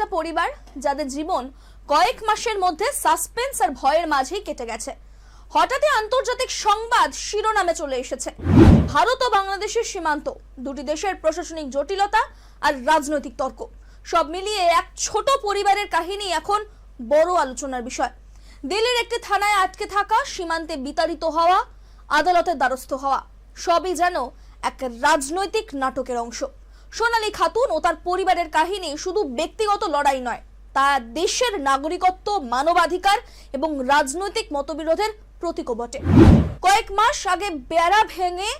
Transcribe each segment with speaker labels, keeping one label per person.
Speaker 1: একটা পরিবার যাদের জীবন কয়েক মাসের মধ্যে সাসপেন্স আর ভয়ের মাঝেই কেটে গেছে। হঠাৎই আন্তর্জাতিক সংবাদ শিরোনামে চলে এসেছে। ভারত ও বাংলাদেশের সীমান্ত, দুটি দেশের প্রশাসনিক জটিলতা আর রাজনৈতিক তর্ক। সব মিলিয়ে এক ছোট পরিবারের কাহিনী এখন বড় আলোচনার বিষয়। দিল্লির একটি থানায় আটকে থাকা, সীমান্তে বিতাড়িত হওয়া, আদালতের দ্বারস্থ হওয়া, সবই যেন এক রাজনৈতিক নাটকের অংশ। সোনালী খাতুন ও তার পরিবারের কাহিনী শুধু ব্যক্তিগত লড়াই নয়, তা দেশের নাগরিকত্ব, মানবাধিকার এবং রাজনৈতিক মতবিরোধের প্রতীকও বটে। কয়েক মাস আগে বেড়া ভেঙে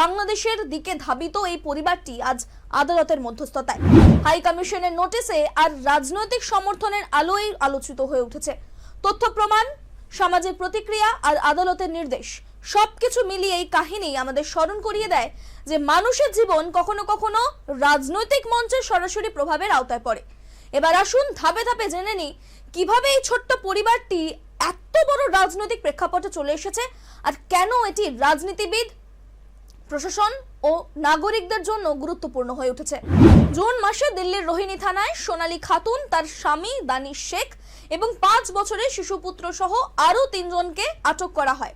Speaker 1: বাংলাদেশের দিকে ধাবিত এই পরিবারটি আজ আদালতের মধ্যস্থতায়। হাই কমিশনের নোটিশে আর রাজনৈতিক সমর্থনের আলোয় আলোচিত হয়ে উঠেছে। তথ্য প্রমাণ সমাজের প্রতিক্রিয়া আর আদালতের নির্দেশ। সবকিছু মিলিয়ে এই কাহিনী আমাদের স্মরণ করিয়ে দেয় যে মানুষের জীবন কখনো কখনো রাজনৈতিক মঞ্চের সরাসরি প্রভাবের আওতায় পড়ে। এবার আসুন ধাপে ধাপে জেনে নিই কীভাবে এই ছোট্ট পরিবারটি এত বড় রাজনৈতিক প্রেক্ষাপটে চলে এসেছে আর কেন এটি রাজনীতিবিদ, প্রশাসন ও নাগরিকদের জন্য গুরুত্বপূর্ণ হয়ে উঠেছে। জুন মাসে দিল্লির রোহিণী থানায় সোনালী খাতুন, তার স্বামী দানিশ শেখ এবং পাঁচ বছরের শিশুপুত্র সহ আরও তিনজনকে আটক করা হয়।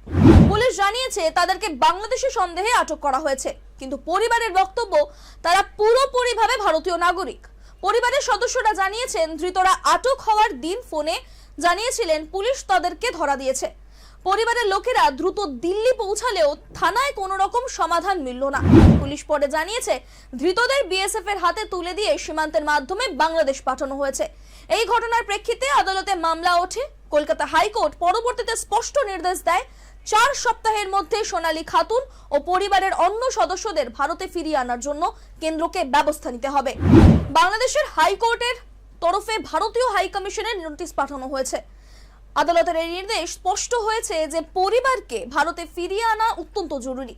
Speaker 1: পুলিশ জানিয়েছে, তাদেরকে বাংলাদেশি সন্দেহে আটক করা হয়েছে। কিন্তু পরিবারের বক্তব্য, তারা পুরোপুরিভাবে ভারতীয় নাগরিক। পরিবারের সদস্যরা জানিয়েছেন, ধৃতরা আটক হওয়ার দিন ফোনে জানিয়েছিলেন, পুলিশ তাদেরকে ধরা দিয়েছে। পরিবারের লোকেরা দ্রুত দিল্লি পৌঁছালেও থানায় কোনো রকম সমাধান মিলল না। পুলিশ পরে জানিয়েছে, ধৃতদের বিএসএফ এর হাতে তুলে দিয়ে সীমান্তের মাধ্যমে বাংলাদেশ পাঠানো হয়েছে। এই ঘটনার প্রেক্ষিতে আদালতে মামলা ওঠে। কলকাতা হাইকোর্ট পরবর্তীতে স্পষ্ট নির্দেশ দেয়, চার সপ্তাহের মধ্যে সোনালী খাতুন ও পরিবারের অন্য সদস্যদের ভারতে ফিরিয়ে আনার জন্য কেন্দ্রকে ব্যবস্থা নিতে হবে। বাংলাদেশের হাইকোর্টের তরফে ভারতীয় হাই কমিশনের নোটিশ পাঠানো হয়েছে। আদালতের এই নির্দেশ স্পষ্ট হয়েছে যে পরিবারকে ভারতে ফিরিয়ে আনা অত্যন্ত জরুরি।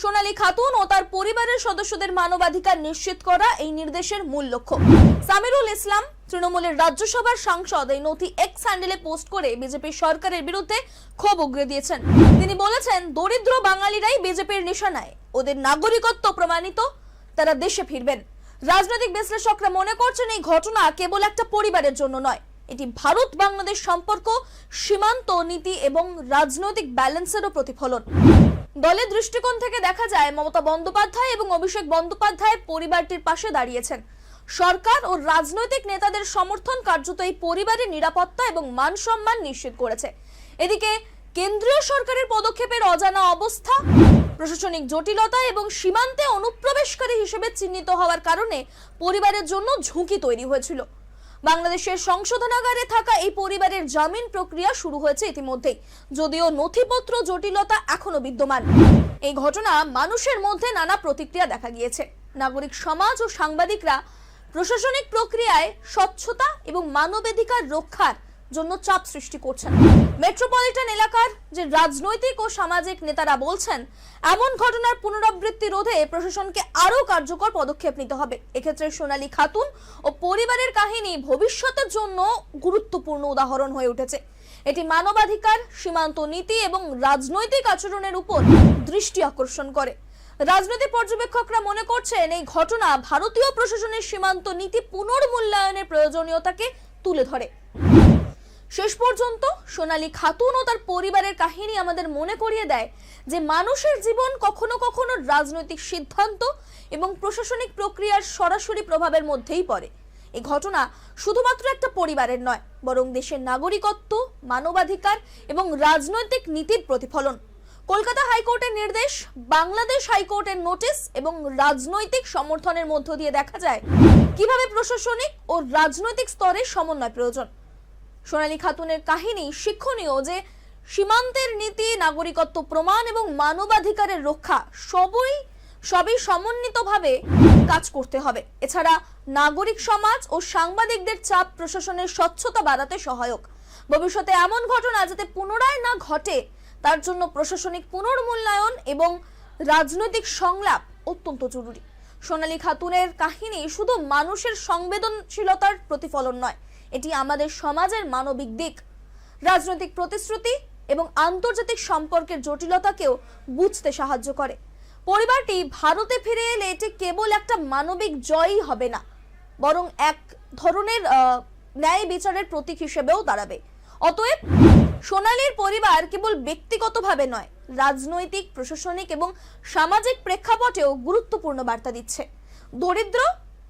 Speaker 1: সোনালী খাতুন ও তার পরিবারের সদস্যদের মানবাধিকার নিশ্চিত করা এই নির্দেশের মূল লক্ষ্য। সামিরুল ইসলাম তৃণমূলের রাজ্যসভার সাংসদ এই নথি এক্স হ্যান্ডেলে পোস্ট করে বিজেপি সরকারের বিরুদ্ধে ক্ষোভ উগরে দিয়েছেন। তিনি বলেছেন, দরিদ্র বাঙালিরাই বিজেপির নিশানায়। ওদের নাগরিকত্ব প্রমাণিত। তারা দেশে ফিরবেন। রাজনৈতিক বিশ্লেষকরা মনে করছেন, এই ঘটনা কেবল একটা পরিবারের জন্য নয়। এটি ভারত বাংলাদেশ সম্পর্ক, সীমান্ত নীতি এবং রাজনৈতিক ব্যালেন্সেরও প্রতিফলন। দলের দৃষ্টিকোণ থেকে দেখা যায়, মমতা বন্দ্যোপাধ্যায় এবং অভিষেক বন্দ্যোপাধ্যায় পরিবারটির পাশে দাঁড়িয়েছেন। সরকার ও রাজনৈতিক নেতাদের সমর্থন কার্যত এই পরিবারের নিরাপত্তা এবং মান সম্মান নিশ্চিত করেছে। এদিকে, কেন্দ্রীয় সরকারের পদক্ষেপের অজানা অবস্থা, প্রশাসনিক জটিলতা এবং সীমান্তে অনুপ্রবেশকারী হিসেবে চিহ্নিত হওয়ার কারণে পরিবারের জন্য ঝুঁকি তৈরি হয়েছিল। বাংলাদেশের সংশোধনাগারে থাকা এই পরিবারের জামিন প্রক্রিয়া শুরু হয়েছে ইতিমধ্যেই যদিও নথিপত্র জটিলতা এখনও বিদ্যমান। এই ঘটনা মানুষের মধ্যে নানা প্রতিক্রিয়া দেখা গিয়েছে। নাগরিক সমাজ ও সাংবাদিকরা প্রশাসনিক প্রক্রিয়ায় স্বচ্ছতা এবং মানবাধিকার রক্ষার জন্য চাপ সৃষ্টি করছেন। মেট্রোপলিটন এলাকার যে রাজনৈতিক ও সামাজিক নেতারা বলছেন, এমন ঘটনার পুনরাবৃত্তি রোধে প্রশাসনকে আরও কার্যকর পদক্ষেপ নিতে হবে। এক্ষেত্রে সোনালী খাতুন ও পরিবারের কাহিনী ভবিষ্যতের জন্য গুরুত্বপূর্ণ উদাহরণ হয়ে উঠেছে। এটি মানবাধিকার, সীমান্ত নীতি এবং রাজনৈতিক আচরণের উপর দৃষ্টি আকর্ষণ করে। রাজনৈতিক পর্যবেক্ষকরা মনে করছেন, এই ঘটনা ভারতীয় প্রশাসনের সীমান্ত নীতি পুনর্মূল্যায়নের প্রয়োজনীয়তাকে তুলে ধরে। শেষ পর্যন্ত সোনালী খাতুন ও তার পরিবারের কাহিনী আমাদের মনে করিয়ে দেয় যে মানুষের জীবন কখনো কখনো রাজনৈতিক সিদ্ধান্ত এবং প্রশাসনিক প্রক্রিয়ার সরাসরি প্রভাবের মধ্যেই পড়ে। এই ঘটনা শুধুমাত্র একটা পরিবারের নয়, বরং দেশের নাগরিকত্ব, মানবাধিকার এবং রাজনৈতিক নীতির প্রতিফলন। কলকাতা হাইকোর্টের নির্দেশ, বাংলাদেশ হাইকোর্টের নোটিশ এবং রাজনৈতিক সমর্থনের মধ্য দিয়ে দেখা যায় কীভাবে প্রশাসনিক ও রাজনৈতিক স্তরে সমন্বয় প্রয়োজন। সোনালী খাতুনের কাহিনী শিক্ষণীয় যে সীমান্তের নীতি, নাগরিকত্ব প্রমাণ এবং মানবাধিকারের রক্ষা সবই সবই সমন্বিতভাবে কাজ করতে হবে। এছাড়া নাগরিক সমাজ ও সাংবাদিকদের চাপ প্রশাসনের স্বচ্ছতা বাড়াতে সহায়ক। ভবিষ্যতে এমন ঘটনা যাতে পুনরায় না ঘটে, তার জন্য প্রশাসনিক পুনর্মূল্যায়ন এবং রাজনৈতিক সংলাপ অত্যন্ত জরুরি। সোনালী খাতুনের কাহিনী শুধু মানুষের সংবেদনশীলতার প্রতিফলন নয় এটি আমাদের সমাজের মানবিক দিক। রাজনৈতিক প্রতিশ্রুতি এবং আন্তর্জাতিক সম্পর্কের জটিলতাকেও বুঝতে সাহায্য করে। পরিবারটি ভারতে ফিরে এলে এটি কেবল একটা মানবিক জয়ই হবে না, বরং এক ধরনের ন্যায় বিচারের প্রতীক হিসেবেও দাঁড়াবে। অতএব সোনালীর পরিবার কেবল ব্যক্তিগতভাবে নয়, রাজনৈতিক, প্রশাসনিক এবং সামাজিক প্রেক্ষাপটেও গুরুত্বপূর্ণ বার্তা দিচ্ছে। দরিদ্র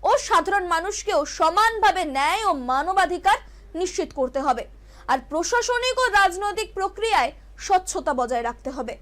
Speaker 1: ও সাধারণ মানুষকেও সমানভাবে ন্যায় ও মানবাধিকার নিশ্চিত করতে হবে। আর প্রশাসনিক ও রাজনৈতিক প্রক্রিয়ায় স্বচ্ছতা বজায় রাখতে হবে।